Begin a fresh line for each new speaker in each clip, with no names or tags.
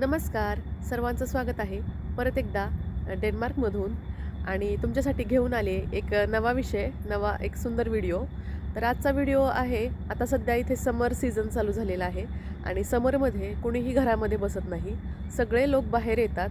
नमस्कार. सर्वांचं स्वागत आहे. परत एकदा डेन्मार्कमधून आणि तुमच्यासाठी घेऊन आले एक नवा विषय नवा एक सुंदर व्हिडिओ. तर आजचा व्हिडिओ आहे आता सध्या इथे समर सीझन चालू झालेला आहे आणि समरमध्ये कुणीही घरामध्ये बसत नाही. सगळे लोक बाहेर येतात.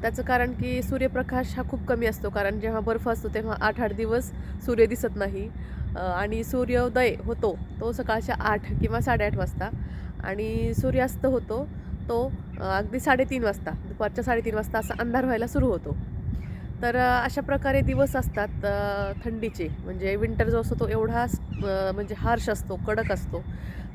त्याचं कारण की सूर्यप्रकाश हा खूप कमी असतो कारण जेव्हा बर्फ असतो तेव्हा आठ आठ दिवस सूर्य दिसत नाही. आणि सूर्योदय होतो तो सकाळच्या आठ किंवा साडेआठ वाजता. आणि सूर्यास्त होतो तो अगदी साडेतीन वाजता दुपारच्या साडेतीन वाजता असा अंधार व्हायला सुरू होतो. तर अशा प्रकारे दिवस असतात थंडीचे. म्हणजे विंटर जो असतो तो एवढा म्हणजे हार्श असतो कडक असतो.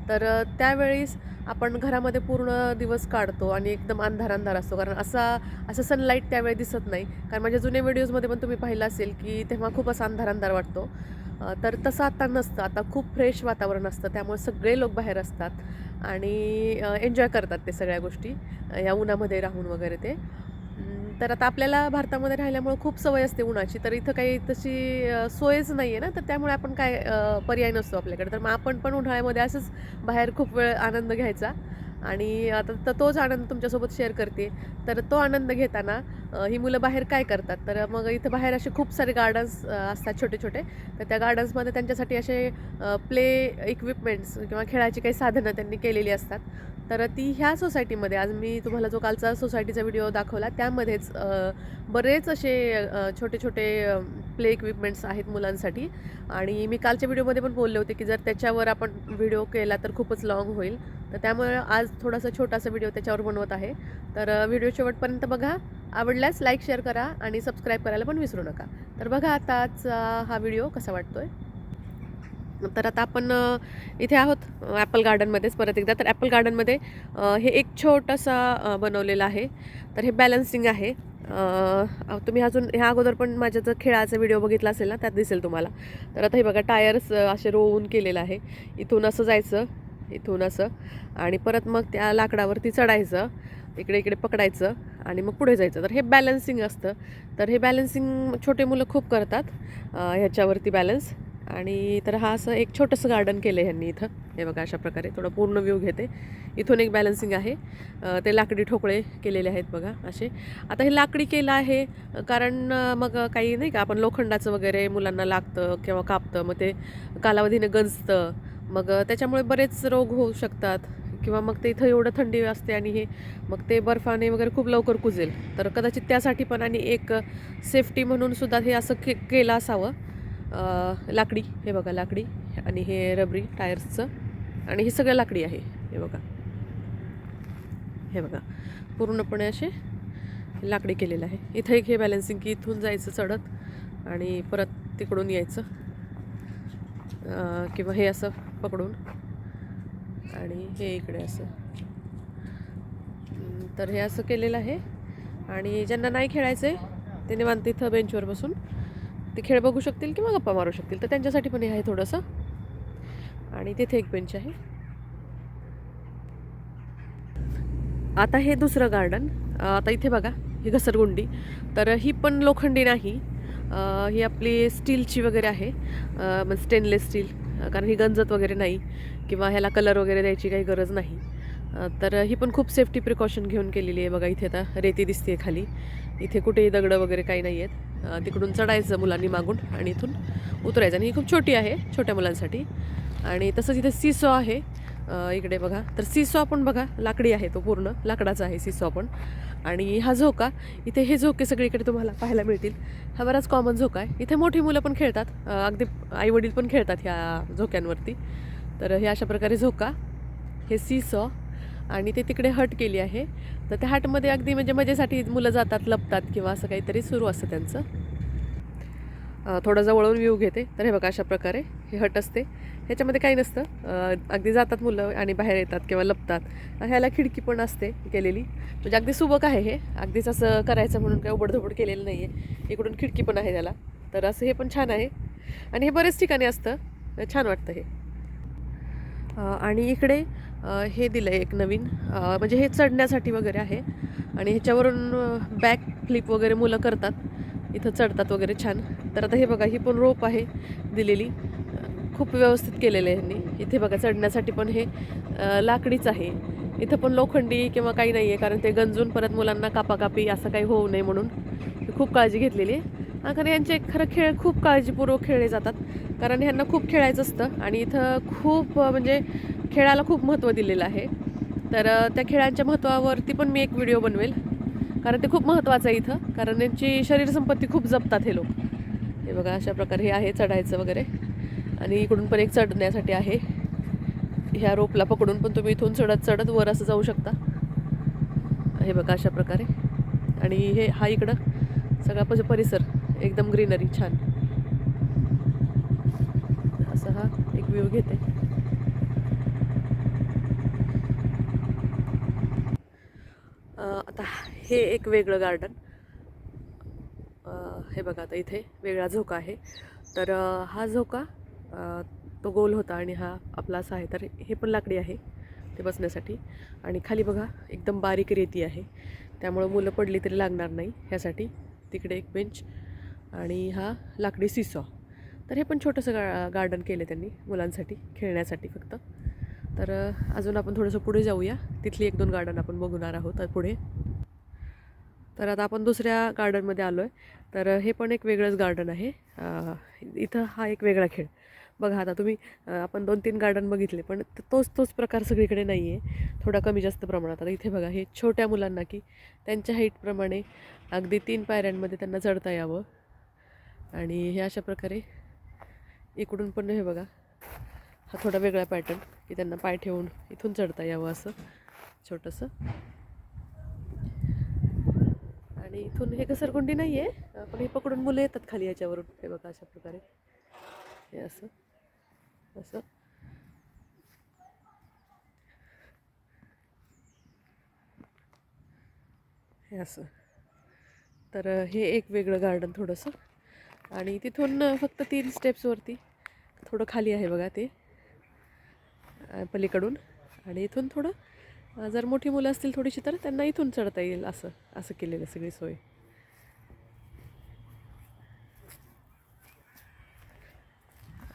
तर त्यावेळीस आपण घरामध्ये पूर्ण दिवस काढतो आणि एकदम अंधार अंधार असतो. कारण असा असं सनलाईट त्यावेळी दिसत नाही. कारण माझ्या जुन्या व्हिडिओजमध्ये पण तुम्ही पाहिलं असेल की तेव्हा खूप असा अंधार अंधार वाटतो तर तसं आता नसतं. आता खूप फ्रेश वातावरण असतं. त्यामुळे सगळे लोक बाहेर असतात. आणि एन्जॉय करतात ते सगळ्या गोष्टी या उन्हामध्ये राहून वगैरे ते. तर आता आपल्याला भारतामध्ये राहिल्यामुळं खूप सवय असते उन्हाची तर इथं काही तशी सोयच नाही आहे ना तर त्यामुळे आपण काय पर्याय नसतो आपल्याकडे. तर मग आपण पण उन्हाळ्यामध्ये असंच बाहेर खूप वेळ आनंद घ्यायचा. आणि आता तर तोच आनंद तुमच्यासोबत शेअर करते. तर तो आनंद घेताना ही मुलं बाहेर काय करतात? तर मग इथं बाहेर असे खूप सारे गार्डन्स असतात छोटे छोटे तर त्या गार्डन्समध्ये त्यांच्यासाठी असे प्ले इक्विपमेंट्स किंवा खेळाची काही साधनं त्यांनी केलेली असतात. तर ती ह्या सोसायटीमध्ये आज मी तुम्हाला जो कालचा सोसायटीचा व्हिडिओ दाखवला त्यामध्येच बरेच असे छोटे छोटे प्ले इक्विपमेंट्स आहेत मुलांसाठी. आणि मी कालच्या व्हिडिओमध्ये पण बोलले होते की जर त्याच्यावर आपण व्हिडिओ केला तर खूपच लाँग होईल. तर त्यामुळे आज थोडासा छोटासा व्हिडिओ त्याच्यावर बनवत आहे. तर व्हिडिओ शेवटपर्यंत बघा. आवडल्यास लाईक शेअर करा आणि सबस्क्राईब करायला पण विसरू नका. तर बघा आताच हा व्हिडिओ कसा वाटतोय. तर आता आपण इथे आहोत ॲपल गार्डनमध्येच परत एकदा. तर ॲपल गार्डनमध्ये हे एक छोटासा बनवलेलं आहे. तर हे बॅलन्सिंग आहे. तुम्ही अजून ह्या अगोदर पण माझ्या जर खेळाचा व्हिडिओ बघितला असेल ना त्यात दिसेल तुम्हाला. तर आता हे बघा टायर्स असे रोवून केलेलं आहे. इथून असं जायचं. इथून असं. आणि परत मग त्या लाकडावरती चढायचं. इकडे इकडे पकडायचं. आणि मग पुढे जायचं. तर हे बॅलन्सिंग असतं. तर हे बॅलन्सिंग छोटे मुलं खूप करतात. ह्याच्यावरती बॅलन्स आणि तर हा असं एक छोटंसं गार्डन केलं आहे ह्यांनी इथं. हे बघा अशा प्रकारे. थोडं पूर्ण व्ह्यू घेते. इथून एक बॅलन्सिंग आहे. ते लाकडी ठोकळे केलेले आहेत बघा असे. आता हे लाकडी केलं आहे कारण मग काही नाही का आपण लोखंडाचं वगैरे मुलांना लागतं किंवा कापतं. मग ते कालावधीने गंजतं. मग त्याच्यामुळे बरेच रोग होऊ शकतात. किंवा मग ते इथं एवढं थंडी असते आणि हे मग ते बर्फाने वगैरे खूप लवकर कुजेल. तर कदाचित त्यासाठी पण आणि एक सेफ्टी म्हणून सुद्धा हे असं के केलं असावं. लाकडी हे बघा लाकडी आणि हे रबरी टायर्सचं. आणि हे सगळं लाकडी आहे हे बघा. हे बघा पूर्णपणे असे लाकडी केलेलं आहे. इथं एक हे बॅलन्सिंग की इथून जायचं चढत आणि परत तिकडून यायचं. किंवा हे असं पकडून. आणि हे इकडे असं. तर हे असं केलेलं आहे. आणि ज्यांना नाही खेळायचं आहे ते निवांत इथं बेंचवर बसून ते खेळ बघू शकतील किंवा गप्पा मारू शकतील. तर त्यांच्यासाठी पण हे आहे थोडंसं. आणि तिथे एक बेंच आहे. आता हे दुसरं गार्डन आता इथे बघा ही घसरगुंडी. तर ही पण लोखंडी नाही. ही आपली स्टीलची वगैरे आहे. मग स्टेनलेस स्टील कारण ही गंजत वगैरे नाही किंवा ह्याला कलर वगैरे द्यायची काही गरज नाही. तर ही पण खूप सेफ्टी प्रिकॉशन घेऊन केलेली आहे बघा इथे आता रेती दिसते खाली. इथे कुठेही दगडं वगैरे काही नाही आहेत. तिकडून चढायचं मुलांनी मागून आणि इथून उतरायचं. आणि ही खूप छोटी आहे छोट्या मुलांसाठी. आणि तसंच इथे सिसो आहे. इकडे बघा. तर सिसो पण बघा लाकडी आहे तो पूर्ण. लाकडाचा आहे सिसो पण. आणि हा झोका इथे हे झोके सगळीकडे तुम्हाला पाहायला मिळतील. हा बराच कॉमन झोका आहे. इथे मोठी मुलं पण खेळतात. अगदी आईवडील पण खेळतात ह्या झोक्यांवरती. तर हे अशा प्रकारे झोका हे सीसॉ आणि ते तिकडे हट केली आहे. तर त्या हटमध्ये अगदी म्हणजे मजेसाठी मुलं जातात लपतात किंवा असं काहीतरी सुरू असतं त्यांचं. थोडं जवळून व्ह्यू घेते. तर हे बघा अशा प्रकारे हे हट असते. ह्याच्यामध्ये काही नसतं. अगदी जातात मुलं आणि बाहेर येतात किंवा लपतात. ह्याला खिडकी पण असते केलेली. म्हणजे अगदी सुबक आहे हे. अगदीच असं करायचं म्हणून काही उबडधोबड केलेलं नाही आहे इकडून खिडकी पण आहे त्याला. तर असं हे पण छान आहे. आणि हे बरेच ठिकाणी असतं. छान वाटतं हे. आणि इकडे हे दिलं आहे एक नवीन. म्हणजे हे चढण्यासाठी वगैरे आहे. आणि ह्याच्यावरून बॅक फ्लिप वगैरे मुलं करतात. इथं चढतात वगैरे छान. तर आता हे बघा ही पण रोप आहे दिलेली. खूप व्यवस्थित केलेलं आहे ह्यांनी इथे बघा चढण्यासाठी पण हे लाकडीच आहे. इथं पण लोखंडी किंवा काही नाही आहे कारण ते गंजून परत मुलांना कापाकापी असं काही होऊ नये म्हणून खूप काळजी घेतलेली आहे. कारण यांचे खरं खेळ खूप काळजीपूर्वक खेळले जातात कारण ह्यांना खूप खेळायचं असतं आणि इथं खूप म्हणजे खेळाला खूप महत्त्व दिलेलं आहे. तर त्या खेळांच्या महत्त्वावरती पण मी एक व्हिडिओ बनवेल कारण ते खूप महत्त्वाचं आहे इथं कारण यांची शरीरसंपत्ती खूप जपतात हे लोक. हे बघा अशा प्रकारे हे आहे चढायचं वगैरे. आणि इकडून पण एक चढण्यासाठी आहे. ह्या रोपला पकडून पण तुम्ही इथून चढत चढत वर असं जाऊ शकता. हे बघा अशा प्रकारे. आणि हे हा इकडं सगळा पज परिसर. एकदम ग्रीनरी छान. असा हा एक व्ह्यू घेते. आता हे एक वेगळं गार्डन हे बघा आता इथे वेगळा झोका आहे. तर हा झोका तो गोल होता आणि हा आपला असा आहे. तर हे पण लाकडी आहे ते बसण्यासाठी. आणि खाली बघा एकदम बारीक रेती आहे. त्यामुळं मुलं पडली तरी लागणार नाही ह्यासाठी. तिकडे एक बेंच आणि हा लाकडी सिसॉ. तर हे पण छोटंसं गा गार्डन केलं त्यांनी मुलांसाठी खेळण्यासाठी फक्त. तर अजून आपण थोडंसं पुढे जाऊया. तिथली एक दोन गार्डन आपण बघणार आहोत तर पुढे. तर आता आपण दुसऱ्या गार्डनमध्ये आलो आहे तर हे पण एक वेगळंच गार्डन आहे. इथं हा एक वेगळा खेळ. बघा आता तुम्ही आपण दोन तीन गार्डन बघितले पण तोच तोच प्रकार सगळीकडे नाही आहे थोडा कमी जास्त प्रमाणात. आता इथे बघा हे छोट्या मुलांना की त्यांच्या हाईटप्रमाणे अगदी तीन पायऱ्यांमध्ये त्यांना चढता यावं. आणि हे अशा प्रकारे इकडून पण हे बघा हा थोडा वेगळा पॅटर्न की त्यांना पाय ठेवून इथून चढता यावं असं छोटंसं. आणि इथून हे घसरगुंडी नाही आहे पण हे पकडून मुलं येतात खाली याच्यावरून. हे बघा अशा प्रकारे. हे असं. असं. हे असं. तर हे एक वेगळं गार्डन थोडंसं. आणि तिथून फक्त तीन स्टेप्सवरती थोडं खाली आहे बघा ते. पलीकडून. आणि इथून थोडं जर मोठी मुलं असतील थोडीशी तर त्यांना इथून चढता येईल असं. असं केलेलं सगळी सोय.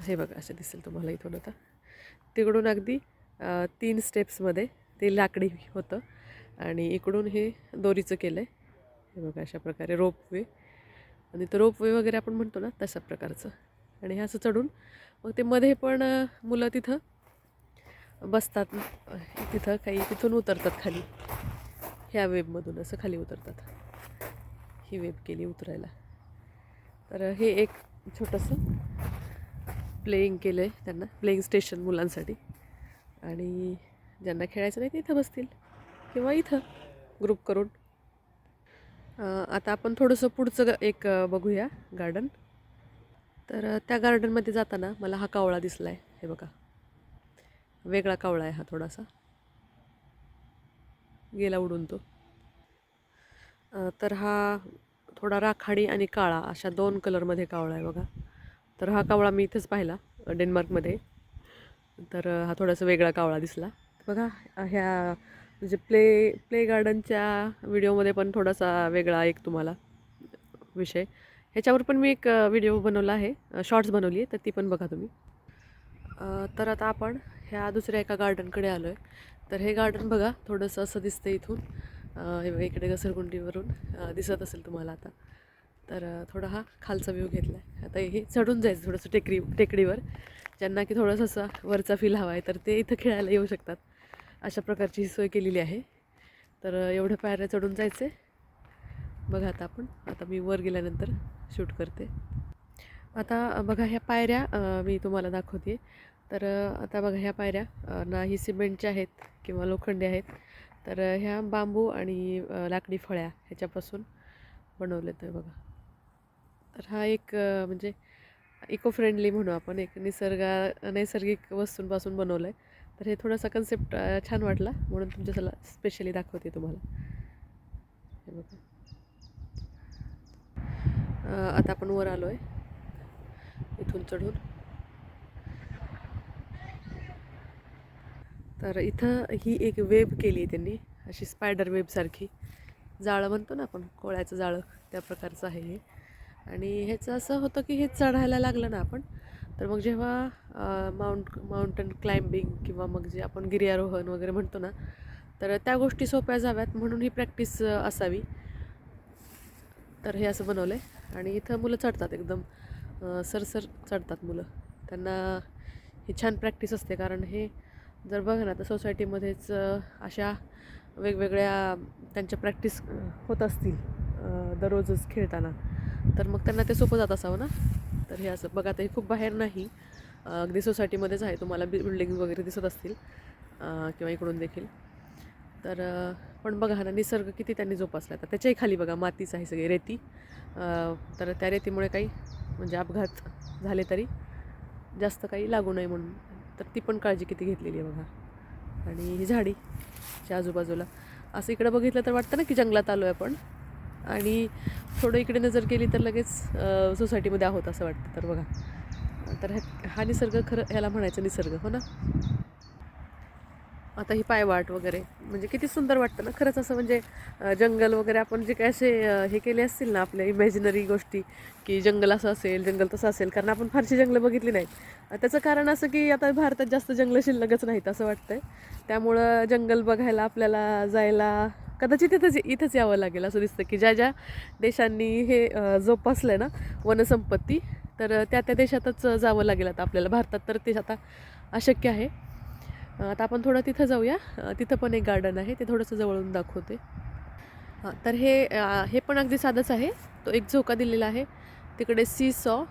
हे बघा असं दिसेल तुम्हाला इथून आता. तिकडून अगदी तीन स्टेप्समध्ये ते लाकडी होतं. आणि इकडून हे दोरीचं केलं आहे हे बघा अशा प्रकारे रोपवे आणि तो रोपवे वगैरे आपण म्हणतो ना तशा प्रकारचं. आणि हे असं चढून मग ते मध्ये पण मुलं तिथं बसतात तिथं काही तिथून उतरतात खाली. ह्या वेबमधून असं खाली उतरतात. ही वेब केली उतरायला. तर हे एक छोटंसं प्लेईंग केलं आहे त्यांना प्लेईंग स्टेशन मुलांसाठी. आणि ज्यांना खेळायचं नाही ते इथं बसतील. किंवा इथं ग्रुप करून. आता आपण थोडंसं पुढचं ग- एक बघूया गार्डन तर त्या गार्डनमध्ये जाताना मला हा कावळा दिसला आहे हे बघा. वेगळा कावळा आहे हा थोडासा. गेला उडून तो. तर हा थोडा राखाडी आणि काळा अशा दोन कलरमध्ये कावळा आहे बघा. तर हा कावळा मी इथंच पाहिला डेन्मार्कमध्ये. तर हा थोडासा वेगळा कावळा दिसला. बघा ह्या म्हणजे प्ले प्ले गार्डनच्या व्हिडिओमध्ये पण थोडासा वेगळा एक तुम्हाला विषय. ह्याच्यावर पण मी एक व्हिडिओ बनवला आहे शॉर्ट्स बनवली आहे तर ती पण बघा तुम्ही. तर आता आपण ह्या दुसऱ्या एका गार्डनकडे आलो आहे तर हे गार्डन बघा थोडंसं असं दिसतं इथून. इकडे घसरगुंडीवरून दिसत असेल तुम्हाला आता. तर थोडा हा खालचा व्ह्यू घेतला आहे आता हे चढून जायचं थोडंसं टेकडी टेकडीवर. ज्यांना की थोडंसं असा वरचा फील हवा आहे तर ते इथं खेळायला येऊ शकतात. अशा प्रकारची ही सोय केलेली आहे. तर एवढं एवढ्या पायऱ्या चढून जायचे. बघा आता आपण. आता मी वर गेल्यानंतर शूट करते. आता बघा ह्या पायऱ्या मी तुम्हाला दाखवते. तर आता बघा ह्या पायऱ्या ना ही सिमेंटच्या आहेत किंवा लोखंडी आहेत. तर ह्या बांबू आणि लाकडी फळ्या ह्याच्यापासून बनवलेत तर बघा. तर हा एक म्हणजे इको फ्रेंडली म्हणू आपण एक निसर्गा नैसर्गिक वस्तूंपासून बनवलं आहे तर हे थोडासा कन्सेप्ट छान वाटला म्हणून तुमच्यासला स्पेशली दाखवते तुम्हाला. हे बघा. आता आपण वर आलो आहे इथून चढून. तर इथं ही एक वेब केली आहे त्यांनी अशी स्पायडर वेबसारखी जाळं म्हणतो ना आपण कोळ्याचं जाळं त्या प्रकारचं आहे हे. आणि ह्याचं असं होतं की हे चढायला लागलं ना आपण तर मग जेव्हा माउंट माउंटन क्लाइम्बिंग किंवा मग जे आपण गिर्यारोहण वगैरे म्हणतो ना तर त्या गोष्टी सोप्या जाव्यात म्हणून ही प्रॅक्टिस असावी. तर हे असं बनवलं आहे आणि इथं मुलं चढतात एकदम सरसर चढतात मुलं. त्यांना ही छान प्रॅक्टिस असते कारण हे जर बघा ना तर सोसायटीमध्येच अशा वेगवेगळ्या त्यांच्या प्रॅक्टिस होत असतील दररोजच खेळताना. तर मग त्यांना ते सोपं जात असावं ना? तर हे असं बघा आता हे खूप बाहेर नाही. अगदी सोसायटीमध्येच आहे. तुम्हाला बि बिल्डिंग वगैरे दिसत असतील. किंवा इकडून देखील. तर पण बघा ना निसर्ग किती त्यांनी जोपासला तर त्याच्याही खाली बघा मातीच आहे सगळी रेती. तर त्या रेतीमुळे काही म्हणजे अपघात झाले तरी जास्त काही लागू नये म्हणून. तर ती पण काळजी किती घेतलेली आहे बघा. आणि ही झाडीच्या आजूबाजूला. असं इकडं बघितलं तर वाटतं ना की जंगलात आलो आहे आपण. आणि थोडं इकडे नजर केली तर लगेच सोसायटीमध्ये आहोत असं वाटतं. तर बघा तर ह्या- हा निसर्ग खरं ह्याला म्हणायचं निसर्ग हो ना? आता ही पायवाट वगैरे म्हणजे किती सुंदर वाटतं ना? खरंच असं म्हणजे जंगल वगैरे आपण जे काय असे हे केले असतील ना आपल्या इमॅजिनरी गोष्टी की जंगल असं असेल जंगल तसं असेल कारण आपण फारशी जंगलं बघितली नाहीत. त्याचं कारण असं की आता भारतात जास्त जंगलं शिल्लकच नाहीत असं वाटतंय. त्यामुळं जंगल बघायला आपल्याला जायला कदाचित इथंच इथंच यावं लागेल असं दिसतं की ज्या ज्या देशांनी हे जोपासलं आहे ना वनसंपत्ती तर त्या त्या देशातच जावं लागेल आता आपल्याला. भारतात तर ते आता अशक्य आहे. आता आपण थोडं तिथं जाऊया. तिथं पण एक गार्डन आहे ते थोडंसं जवळून दाखवते. तर हे हे पण अगदी साधंच आहे. तो एक झोका दिलेला आहे. तिकडे सी सॉ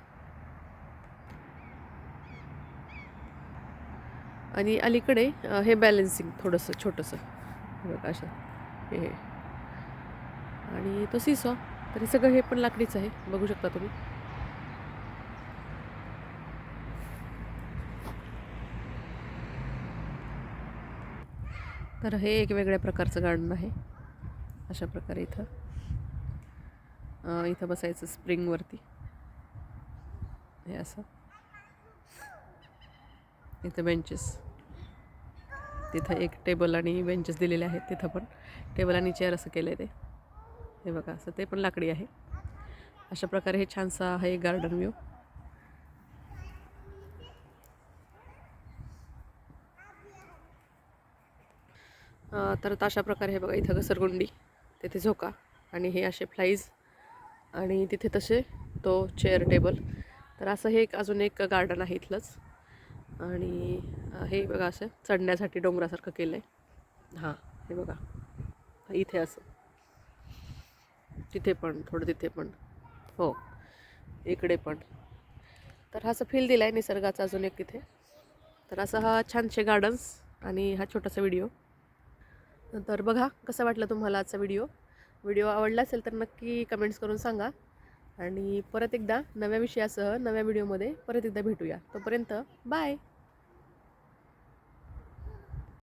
आणि अलीकडे हे बॅलेन्सिंग थोडंसं छोटंसं. बघा असं. हे आणि तो सी तर हे सगळं हे पण लाकडीच आहे. बघू शकता तुम्ही. तर हे एक वेगळ्या प्रकारचं गार्डन आहे. अशा प्रकारे इथं. इथं बसायचं स्प्रिंगवरती हे असं. इथं बेंचेस तिथं एक टेबल आणि बेंचेस दिलेले आहेत तिथं पण. टेबल आणि चेअर असं केलं आहे ते. हे बघा असं ते पण लाकडी आहे. अशा प्रकारे हे छानसं आहे गार्डन व्ह्यू तर अशा प्रकारे हे बघा इथं घसरगुंडी तिथे झोका आणि हे असे फ्लाईज आणि तिथे तसे तो चेअर टेबल तर असं हे एक अजून एक गार्डन आहे इथलंच. आणि हे बघा असं चढण्यासाठी डोंगरासारखं केलं आहे हां. हे बघा. इथे असं. तिथे पण थोडं तिथे पण. हो. इकडे पण. तर हा असं फील दिला आहे निसर्गाचा अजून एक तिथे तर असं हा छानसे गार्डन्स आणि हा छोटासा व्हिडिओ तर बघा कसा वाटला तुम्हाला आजचा व्हिडिओ व्हिडिओ आवडला असेल तर नक्की कमेंट्स करून सांगा. आणि परत एकदा नव्या विषयासह नव्या व्हिडिओमध्ये परत एकदा भेटूया. तोपर्यंत बाय